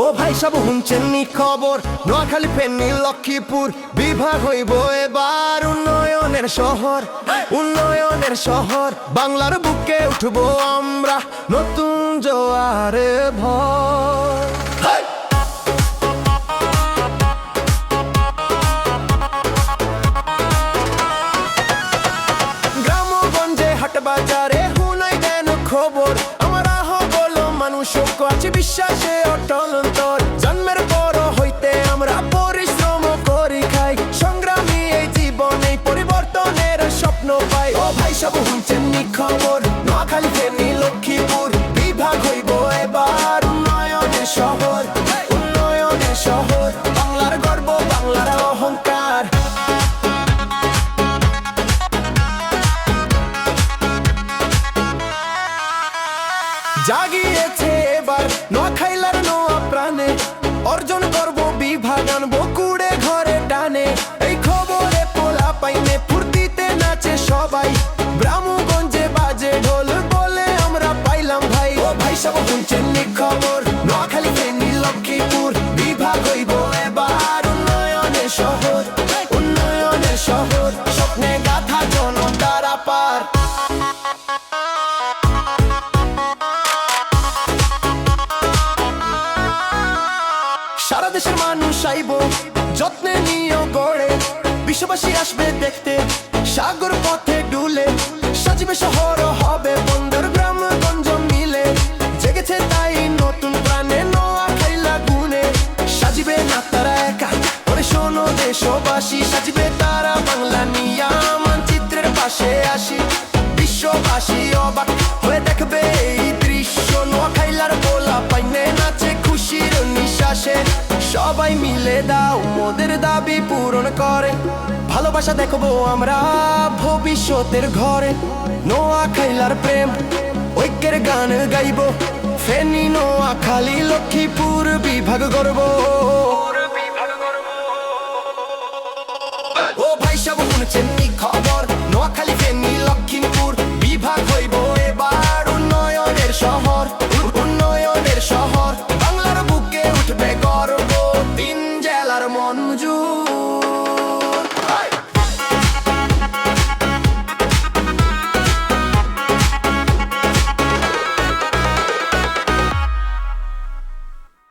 ও ভাই সব শুনছেন নি খবর? নোয়াখালী ফেনী, লক্ষ্মীপুর, বিভাগ হইব এবার উন্নয়নের শহর। উন্নয়নের শহর, বাংলার বুকে উঠবো আমরা। নতুন জোয়ারে ভর। খবর। আমার আহ বলো মানুষ আছে, বিশ্বাসে অটল অন্তর। জন্মের পর হইতে আমরা পরিশ্রম করি খাই। সংগ্রামী এই জীবনে পরিবর্তনের স্বপ্ন পাই। ও ভাই, সব হইছেন নি খবর। জাগিয়েছে এবার নোয়াখাইলার নোয়া প্রাণে। অর্জন করব বিভাগ, আনব ঘরে টানে। এই খবরে পোলা পাইনে ফুর্তিতে নাচে সবাই। ব্রাহ্মগঞ্জে বাজে ঢোল বলে আমরা পাইলাম ভাই। ও ভাই, সব শুনছেন খবর। নোয়াখালী ফেনী, লক্ষ্মীপুর। সারা দেশের মানুষ আইব, যত্নে নিয়ে গড়ে। বিশ্ববাসী আসবে দেখতে, সাগর পথে ডুলে। সাজিবে শহর হবে বন্দর, গ্রাম, গঞ্জ মিলে। জেগেছে তাই নতুন প্রাণে নোয়া খাইলা গুনে। সাজিবে না তারা একা ওরে শোনো দেশবাসী। সাজিবে তারা বাংলা নিয়া মানচিত্রের পাশে আসি। সবাই মিলে দাও মোদের দাবি পূরণ করে। ভালোবাসা দেখব আমরা ভবিষ্যতের ঘরে। নোয়া খাইলার প্রেম ঐক্যের গান গাইব। ফেনী নোয়া খালি লক্ষ্মীপুর বিভাগ করব ও ভাই সব শুনছেন কি খবর